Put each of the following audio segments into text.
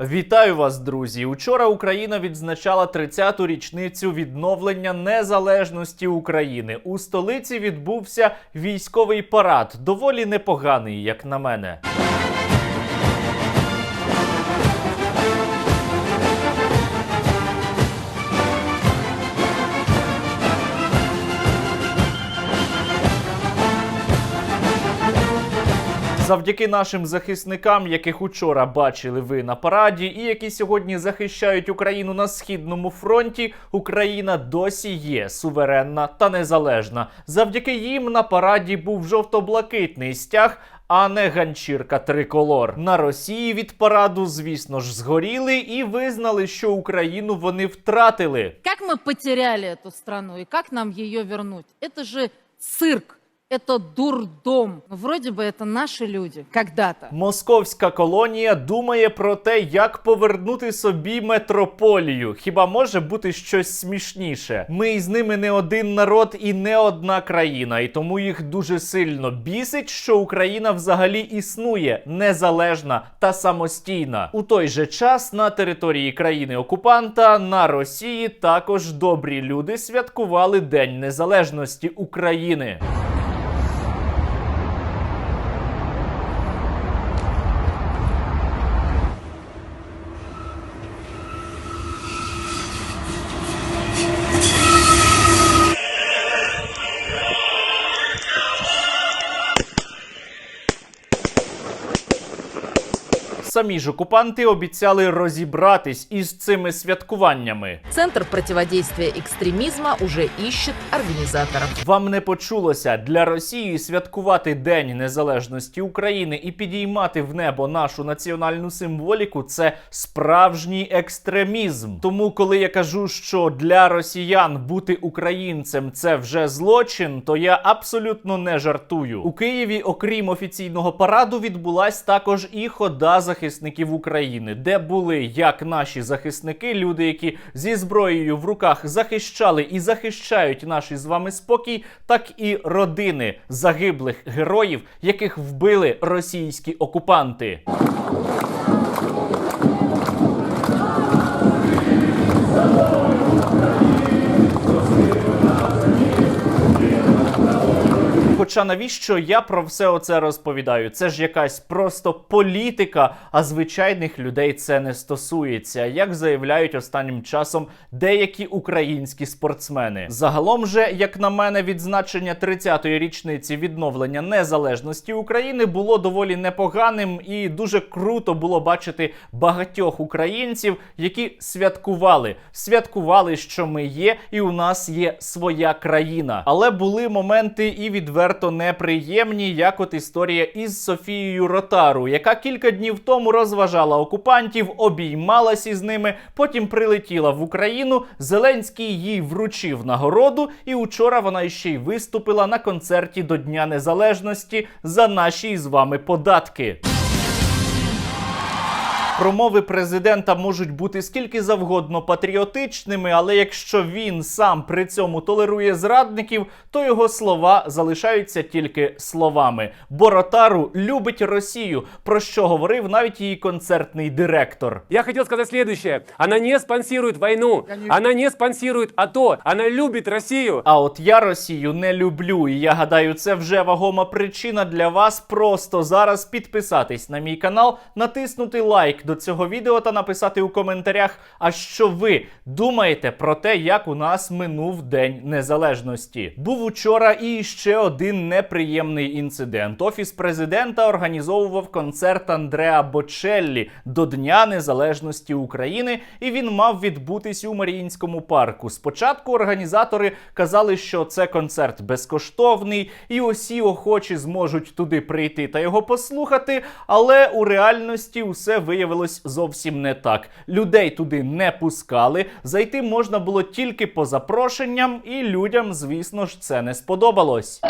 Вітаю вас, друзі! Учора Україна відзначала 30-ту річницю відновлення незалежності України. У столиці відбувся військовий парад, доволі непоганий, як на мене. Завдяки нашим захисникам, яких учора бачили ви на параді, і які сьогодні захищають Україну на східному фронті, Україна досі є суверенна та незалежна. Завдяки їм на параді був жовто-блакитний стяг. А не ганчірка триколор на Росії від параду, звісно ж, згоріли і визнали, що Україну вони втратили. Как мы потеряли эту страну и как нам ее вернуть? Это же цирк, это дурдом. Вроде бы это наши люди когда-то. Московська колонія думає про те, як повернути собі метрополію. Хіба може бути щось смішніше? Ми із ними не один народ і не одна країна, і тому їх дуже сильно бісить, що Україна взагалі існує незалежна та самостійна. У той же час на території країни окупанта на Росії також добрі люди святкували День Незалежності України. Самі ж окупанти обіцяли розібратись із цими святкуваннями. Центр противодействия экстремизма уже ищет организаторов. Вам не почулося для Росії святкувати День Незалежності України і підіймати в небо нашу національну символіку це справжній екстремізм. Тому, коли я кажу, що для росіян бути українцем це вже злочин, то я абсолютно не жартую. У Києві, окрім офіційного параду, відбулась також і хода захисників України, де були як наші захисники, люди, які зі зброєю в руках захищали і захищають наші з вами спокій, так і родини загиблих героїв, яких вбили російські окупанти. Хоча навіщо я про все оце розповідаю? Це ж якась просто політика, а звичайних людей це не стосується, як заявляють останнім часом деякі українські спортсмени. Загалом же, як на мене, відзначення 30-ї річниці відновлення незалежності України було доволі непоганим і дуже круто було бачити багатьох українців, які святкували. Святкували, що ми є, і у нас є своя країна. Але були моменти і відверто неприємні, як от історія із Софією Ротару, яка кілька днів тому розважала окупантів, обіймалась із ними, потім прилетіла в Україну. Зеленський їй вручив нагороду, і учора вона ще й виступила на концерті до Дня Незалежності за наші з вами податки. Промови президента можуть бути скільки завгодно патріотичними, але якщо він сам при цьому толерує зрадників, то його слова залишаються тільки словами. Бо Ротару любить Росію, про що говорив навіть її концертний директор. Я хотел сказать следующее. Она не спонсирует войну. Она не спонсирует АТО. Она любит Россию. А от я Росію не люблю, і я гадаю, це вже вагома причина для вас просто зараз підписатись на мій канал, натиснути лайк до цього відео та написати у коментарях, а що ви думаєте про те, як у нас минув День Незалежності. Був учора і ще один неприємний інцидент. Офіс президента організовував концерт Андреа Бочеллі до Дня Незалежності України, і він мав відбутись у Маріїнському парку. Спочатку організатори казали, що це концерт безкоштовний, і усі охочі зможуть туди прийти та його послухати. Але у реальності усе виявилось зовсім не так. Людей туди не пускали. Зайти можна було тільки по запрошенням, і людям, звісно ж, це не сподобалось.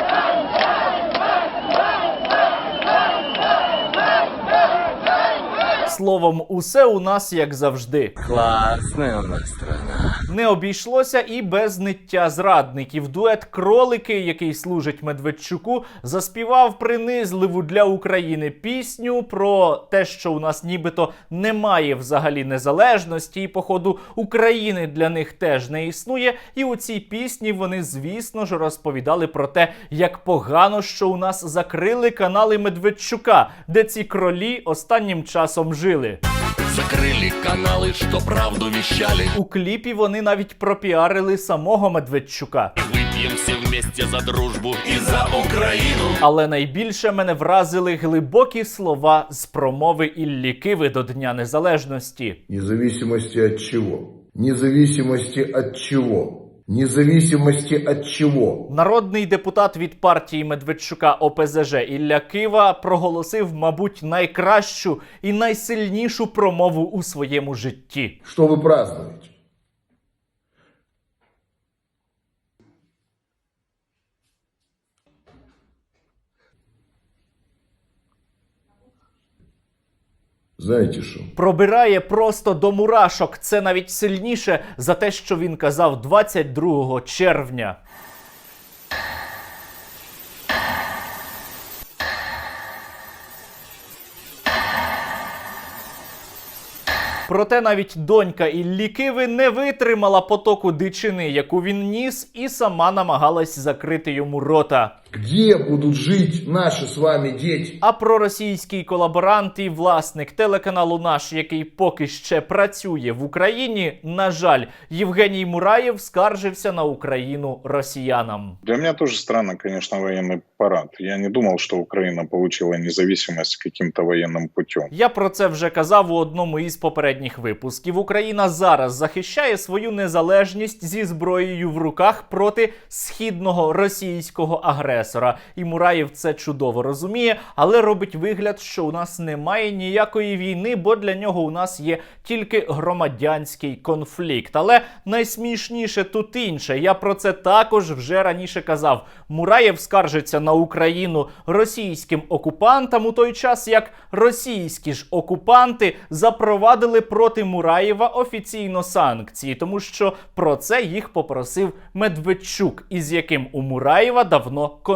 Словом, усе у нас як завжди. класне у нас страна. Не обійшлося і без ниття зрадників. Дует кролики, який служить Медведчуку, заспівав принизливу для України пісню про те, що у нас нібито немає взагалі незалежності, і походу України для них теж не існує. І у цій пісні вони, звісно ж, розповідали про те, як погано, що у нас закрили канали Медведчука, де ці кролі останнім часом жили Закрыли каналы, что правду вещали У кліпі вони навіть пропіарили самого Медведчука. Выпьем все вместе за дружбу и за Украину Але найбільше мене вразили глибокі слова з промови Іллі Киви до Дня Незалежності. Независимости от чего? Независимости от чего? Независимости от чего? Народний депутат від партії Медведчука ОПЗЖ Ілля Кива проголосив, мабуть, найкращу і найсильнішу промову у своєму житті. Що ви празднуете? Знаете что? Пробирає просто до мурашок. Це навіть сильніше за те, що він казав 22 червня. Проте навіть донька Іллі Киви не витримала потоку дичини, яку він ніс, і сама намагалась закрити йому рота. Где будут жить наши с вами дети? А проросійський колаборант і власник телеканалу Наш, який поки ще працює в Україні, на жаль, Євгеній Мураєв скаржився на Україну росіянам. Для меня тоже странно, конечно, военный парад. Я не думал, что Украина получила независимость каким-то военным путем. Я про це вже казав у одному із попередніх випусків. Україна зараз захищає свою незалежність зі зброєю в руках проти східного російського агресора. І Мураєв це чудово розуміє, але робить вигляд, що у нас немає ніякої війни, бо для нього у нас є тільки громадянський конфлікт. Але найсмішніше тут інше. Я про це також вже раніше казав. Мураєв скаржиться на Україну російським окупантам у той час, як російські ж окупанти запровадили проти Мураєва офіційно санкції, тому що про це їх попросив Медведчук, із яким у Мураєва давно конфлікт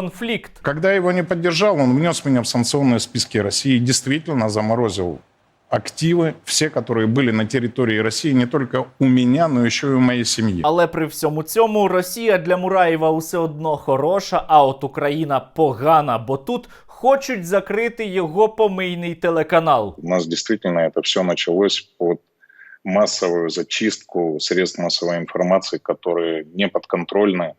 Когда я его не поддержал, он внес меня в санкционные списки России и действительно заморозил активы, все, которые были на территории России, не только у меня, но еще и у моей семьи. Але при всьому цьому Росія для Мураєва усе одно хороша, а от Україна погана, бо тут хочуть закрити його помийний телеканал. У нас действительно это все началось под массовую зачистку средств массовой информации, которые не подконтрольны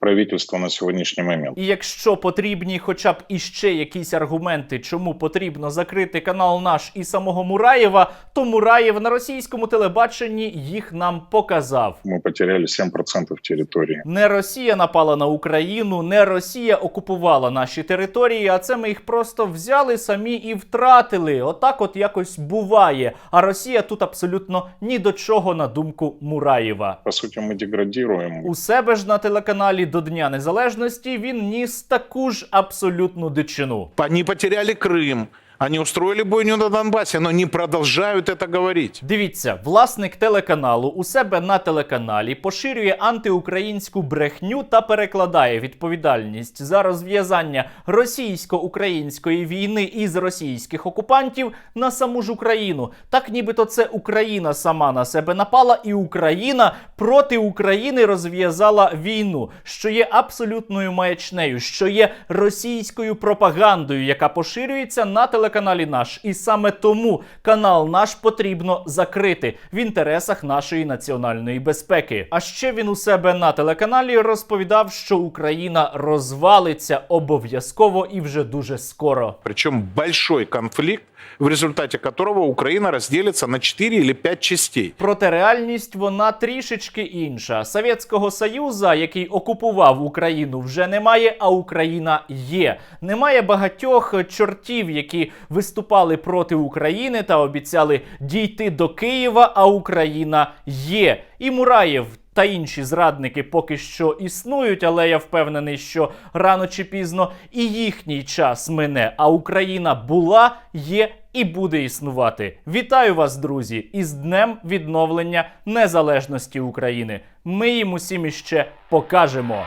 правительству на сегодняшний момент. І якщо потрібні хоча б іще якісь аргументи, чому потрібно закрити канал наш і самого Мураєва, то Мураєв на російському телебаченні їх нам показав. Мы потеряли 7% территории. Не Росія напала на Україну, не Росія окупувала наші території, а це ми їх просто взяли самі і втратили. Отак, от якось буває. А Росія тут абсолютно ні до чого на думку Мураєва. По сути, мы деградируем. У себе ж на телеканалі до Дня Незалежності він ніс таку ж абсолютну дичину. Пані потеряли Крым, они устроили бойню на Донбассе, но не продолжают это говорить. Дивіться, власник телеканалу у себе на телеканалі поширює антиукраїнську брехню та перекладає відповідальність за розв'язання російсько-української війни із російських окупантів на саму ж Україну. Так нібито це Україна сама на себе напала, і Україна проти України розв'язала війну, що є абсолютною маячнею, що є російською пропагандою, яка поширюється на телеканалі наш. І саме тому канал наш потрібно закрити в інтересах нашої національної безпеки. А ще він у себе на телеканалі розповідав, що Україна розвалиться обов'язково і вже дуже скоро. Причем большой конфликт, в результате которого Украина разделится на 4 или 5 частей. Проте реальність вона трішечки інша. Совєтського Союза, який окупував Україну, вже немає, а Україна є. Немає багатьох чортів, які виступали проти України та обіцяли дійти до Києва, а Україна є. І Мураєв. Та інші зрадники поки що існують, але я впевнений, що рано чи пізно і їхній час мине. А Україна була, є і буде існувати. Вітаю вас, друзі, із днем відновлення незалежності України. Ми їм усім іще покажемо.